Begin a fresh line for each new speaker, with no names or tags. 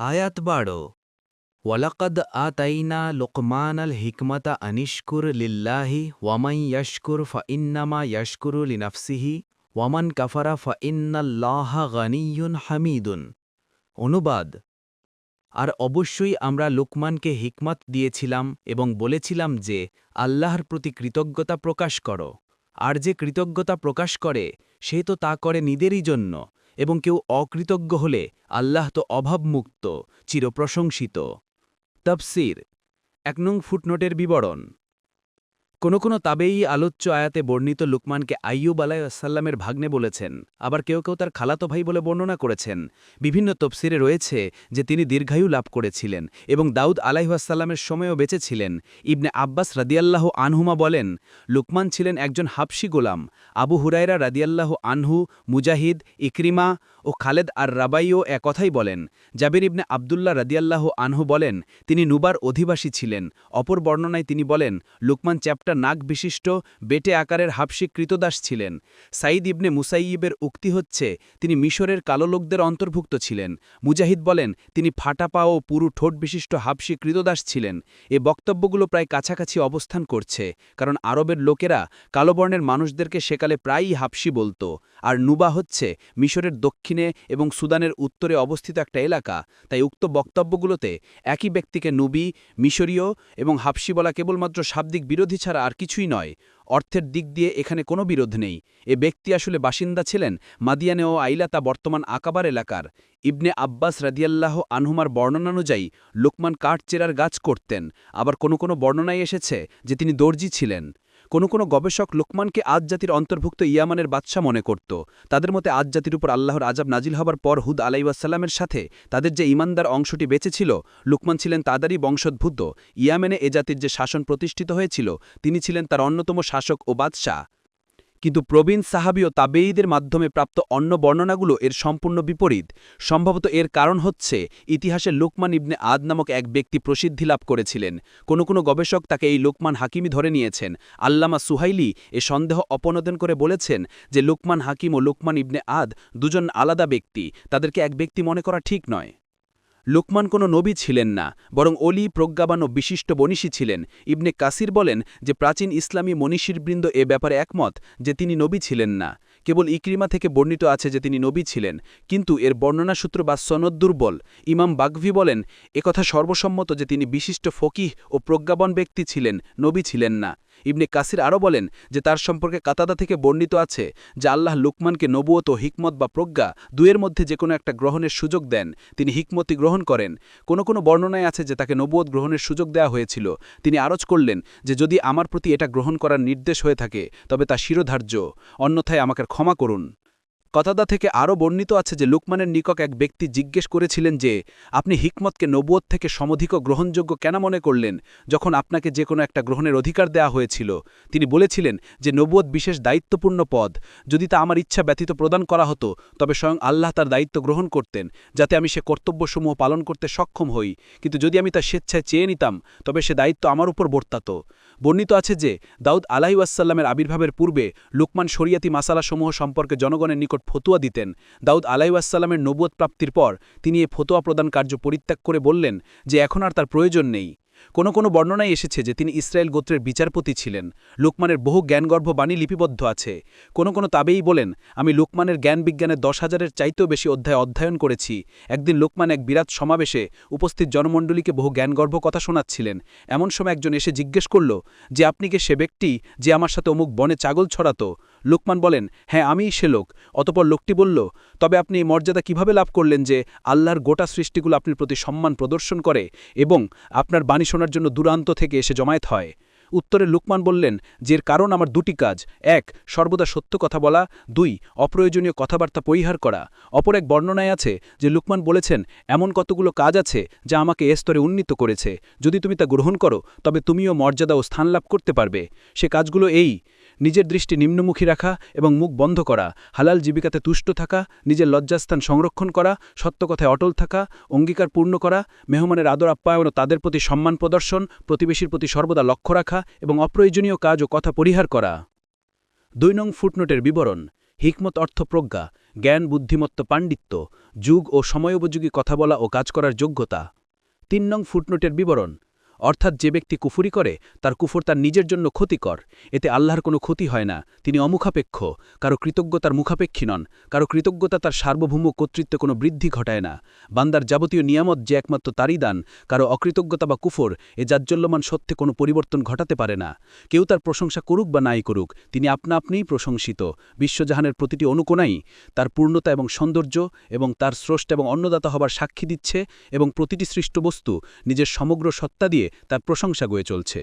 আয়াত বাড়ো ওয়ালাকাদ আতাইনা লোকমানাল হিকমতা আনিশকুর লিল্লাহি ওয়ামাই ইয়াশকুর ফাইন্নামা ইয়াশকুরু লিনাফসিহি ওয়ামান কাফারা ফাইন্নাল্লাহ গানিয়ুন হামিদুন অনুবাদ আর অবশ্যই আমরা লোকমানকে হিকমত দিয়েছিলাম এবং বলেছিলাম যে, আল্লাহর প্রতি কৃতজ্ঞতা প্রকাশ করো। আর যে কৃতজ্ঞতা প্রকাশ করে, সে তো তা করে নিদেরই জন্য। এবং কেউ অকৃতজ্ঞ হলে আল্লাহ তো অভাবমুক্ত চিরপ্রশংসিত। তফসির এক নং ফুটনোটের বিবরণ। কোন কোন তাবেই আলোচ্য আয়াতে বর্ণিত লুকমানকে আইয়ুব আলাইসাল্লামের ভাগ্নে বলেছেন, আবার কেউ কেউ তার খালাতো ভাই বলে বর্ণনা করেছেন। বিভিন্ন তফসিরে রয়েছে যে তিনি দীর্ঘায়ু লাভ করেছিলেন এবং দাউদ আলাইহাসাল্লামের সময়ও বেঁচেছিলেন। ইবনে আব্বাস রাদিয়াল্লাহ আনহুমা বলেন, লুকমান ছিলেন একজন হাফসি গোলাম। আবু হুরাইরা রাদিয়াল্লাহ আনহু, মুজাহিদ, ইকরিমা ও খালেদ আর রাবাইও একথাই বলেন। জাবির ইবনে আবদুল্লাহ রাদিয়াল্লাহ আনহু বলেন, তিনি নুবার অধিবাসী ছিলেন। অপর বর্ণনায় তিনি বলেন, লুকমান চ্যাপ্টার নাক বিশিষ্ট বেটে আকারের হাফসি কৃতদাস ছিলেন। সাইদ ইবনে মুসাইবের উক্তি হচ্ছে, তিনি মিশরের কালো লোকদের অন্তর্ভুক্ত ছিলেন। মুজাহিদ বলেন, তিনি ফাটা পা ও পুরু ঠোঁট বিশিষ্ট হাফসি কৃতদাস ছিলেন। এ বক্তব্যগুলো প্রায় কাছাকাছি অবস্থান করছে, কারণ আরবের লোকেরা কালো বর্ণের মানুষদেরকে সেকালে প্রায়ই হাফসি বলতো। আর নুবা হচ্ছে মিশরের দক্ষিণে এবং সুদানের উত্তরে অবস্থিত একটা এলাকা। তাই উক্ত বক্তব্যগুলোতে একই ব্যক্তিকে নুবি, মিশরীয় এবং হাবসি বলা কেবলমাত্র শাব্দিক বিরোধী ছাড়া আর কিছুই নয়। অর্থের দিক দিয়ে এখানে কোনো বিরোধ নেই। এ ব্যক্তি আসলে বাসিন্দা ছিলেন মাদিয়ানে ও আইলা তা বর্তমান আকাবার এলাকার। ইবনে আব্বাস রাদিয়াল্লাহ আনহুমার বর্ণনানুযায়ী লোকমান কাঠ চেরার গাছ করতেন। আবার কোনো কোনো বর্ণনায় এসেছে যে তিনি দর্জি ছিলেন। কোনো কোনো গবেষক লোকমানকে আজ জাতির অন্তর্ভুক্ত ইয়ামানের বাদশাহ মনে করত। তাদের মতে আজ জাতির উপর আল্লাহর আজাব নাজিল হবার পর হুদ আলাইসাল্লামের সাথে তাদের যে ইমানদার অংশটি বেঁচেছিল লুকমান ছিলেন তাদেরই বংশোদ্ভূত। ইয়ামেনে এ জাতির যে শাসন প্রতিষ্ঠিত হয়েছিল, তিনি ছিলেন তার অন্যতম শাসক ও বাদশাহ। কিন্তু প্রবীণ সাহাবি ও তাবেঈদের মাধ্যমে প্রাপ্ত অন্য বর্ণনাগুলো এর সম্পূর্ণ বিপরীত। সম্ভবত এর কারণ হচ্ছে, ইতিহাসে লোকমান ইবনে আদ নামক এক ব্যক্তি প্রসিদ্ধি লাভ করেছিলেন। কোনো কোনো গবেষক তাকে এই লোকমান হাকিমি ধরে নিয়েছেন। আল্লামা সুহাইলি এ সন্দেহ অপনোদন করে বলেছেন যে, লোকমান হাকিম ও লোকমান ইবনে আদ দুজন আলাদা ব্যক্তি, তাদেরকে এক ব্যক্তি মনে করা ঠিক নয়। লোকমান কোনো নবী ছিলেন না, বরং অলি, প্রজ্ঞাবান ও বিশিষ্ট বনিশী ছিলেন। ইবনে কাসির বলেন যে, প্রাচীন ইসলামী মনীষীরবৃন্দ এ ব্যাপারে একমত যে, তিনি নবী ছিলেন না। কেবল ইক্রিমা থেকে বর্ণিত আছে যে, তিনি নবী ছিলেন। কিন্তু এর বর্ণনাসূত্র বা সনদ দুর্বল। ইমাম বাগভি বলেন একথা সর্বসম্মত যে, তিনি বিশিষ্ট ফকিহ ও প্রজ্ঞাবন ব্যক্তি ছিলেন, নবী ছিলেন না। ইবনে কাসির আরও বলেন যে তার সম্পর্কে কাতাদা থেকে বর্ণিত আছে যে আল্লাহ লুকমানকে নবুয়ত ও হিকমত বা প্রজ্ঞা দুয়ের মধ্যে যে কোনো একটা গ্রহণের সুযোগ দেন। তিনি হিকমতি গ্রহণ করেন। কোনো কোনো বর্ণনায় আছে যে তাকে নবুয়ত গ্রহণের সুযোগ দেওয়া হয়েছিল। তিনি আরজ করলেন যে যদি আমার প্রতি এটা গ্রহণ করার নির্দেশ হয়ে থাকে, তবে তা শিরোধার্য। অন্যথায় আমাকে ক্ষমা করুন। কতাদা থেকে আরও বর্ণিত আছে যে লুকমানের নিকক এক ব্যক্তি জিজ্ঞেস করেছিলেন যে, আপনি হিকমতকে নবুয়ত থেকে সমধিক গ্রহণযোগ্য কেন মনে করলেন? যখন আপনাকে যে কোনো একটা গ্রহণের অধিকার দেয়া হয়েছিল। তিনি বলেছিলেন যে, নবুয়ত বিশেষ দায়িত্বপূর্ণ পদ। যদি তা আমার ইচ্ছা ব্যতীত প্রদান করা হতো, তবে স্বয়ং আল্লাহ তার দায়িত্ব গ্রহণ করতেন, যাতে আমি সে কর্তব্যসমূহ পালন করতে সক্ষম হই। কিন্তু যদি আমি তা স্বেচ্ছায় চেয়ে নিতাম, তবে সে দায়িত্ব আমার উপর বর্তাত। বর্ণিত আছে যে, দাউদ আলাহি ওয়াসাল্লামের আবির্ভাবের পূর্বে লুকমান শরিয়াতি মাসালাসমূহ সম্পর্কে জনগণের নিকট ফতুয়া দিতেন। দাউদ আলাহি ওয়াসাল্লামের নবুয়ত প্রাপ্তির পর তিনি এ ফতোয়া প্রদান কার্য পরিত্যাগ করে বললেন যে, এখন আর তার প্রয়োজন নেই। কোনো কোনো বর্ণনায় এসেছে যে তিনি ইসরায়েল গোত্রের বিচারপতি ছিলেন। লোকমানের বহু জ্ঞানগর্ভ বাণী লিপিবদ্ধ আছে। কোনো কোনো তাবেই বলেন, আমি লোকমানের জ্ঞান বিজ্ঞানের দশ হাজারের চাইতেও বেশি অধ্যায় অধ্যয়ন করেছি। একদিন লোকমান এক বিরাট সমাবেশে উপস্থিত জনমণ্ডলীকে বহু জ্ঞানগর্ভ কথা শোনাচ্ছিলেন। এমন সময় একজন এসে জিজ্ঞেস করল, যে আপনি কে সে ব্যক্তি যে আমার সাথে অমুক বনে চাগল ছড়াতো? লোকমান বলেন হ্যাঁ আমিই সে লোক। অতপর লোকটি বলল, তবে আপনি এই মর্যাদা কীভাবে লাভ করলেন যে আল্লাহর গোটা সৃষ্টিগুলো আপনার প্রতি সম্মান প্রদর্শন করে এবং আপনার বাণী শোনার জন্য দূরান্ত থেকে এসে জমায়েত হয়? উত্তরে লুকমান বললেন, যে কারণ আমার দুটি কাজ। এক, সর্বদা সত্য কথা বলা। দুই, অপ্রয়োজনীয় কথাবার্তা পরিহার করা। অপর এক বর্ণনায় আছে যে লুকমান বলেছেন, এমন কতগুলো কাজ আছে যা আমাকে এ স্তরে উন্নীত করেছে। যদি তুমি তা গ্রহণ করো, তবে তুমিও মর্যাদা ও স্থান লাভ করতে পারবে। সে কাজগুলো এই নিজের দৃষ্টি নিম্নমুখী রাখা এবং মুখ বন্ধ করা, হালাল জীবিকাতে তুষ্ট থাকা, নিজের লজ্জাস্থান সংরক্ষণ করা, সত্য কথায় অটল থাকা, অঙ্গীকার পূর্ণ করা, মেহমানের আদর আপ্যায়ন ও তাদের প্রতি সম্মান প্রদর্শন, প্রতিবেশীর প্রতি সর্বদা লক্ষ্য রাখা এবং অপ্রয়োজনীয় কাজ ও কথা পরিহার করা। দুই নং ফুটনোটের বিবরণ, হিকমত অর্থ প্রজ্ঞা,
জ্ঞান, বুদ্ধিমত্ত পাণ্ডিত্য, যুগ ও সময়োপযোগী কথা বলা ও কাজ করার যোগ্যতা। তিন নং ফুটনোটের বিবরণ অর্থাৎ যে ব্যক্তি কুফুরি করে, তার কুফর তার নিজের জন্য ক্ষতিকর। এতে আল্লাহর কোনো ক্ষতি হয় না। তিনি অমুখাপেক্ষ। কারও কৃতজ্ঞতার মুখাপেক্ষী নন। কারও কৃতজ্ঞতা তার সার্বভৌম কর্তৃত্বে কোনো বৃদ্ধি ঘটায় না। বান্দার যাবতীয় নিয়ামত যে একমাত্র তারই দান। কারও অকৃতজ্ঞতা বা কুফর এ জাজ্জল্যমান সত্যে কোনো পরিবর্তন ঘটাতে পারে না। কেউ তার প্রশংসা করুক বা নাই করুক, তিনি আপনা আপনিই প্রশংসিত। বিশ্বজাহানের প্রতিটি অনুকোণাই তার পূর্ণতা এবং সৌন্দর্য এবং তার স্রষ্ট এবং অন্নদাতা হবার সাক্ষী দিচ্ছে এবং প্রতিটি সৃষ্ট বস্তু নিজের সমগ্র সত্তা দিয়ে তার প্রশংসা গয়ে চলছে।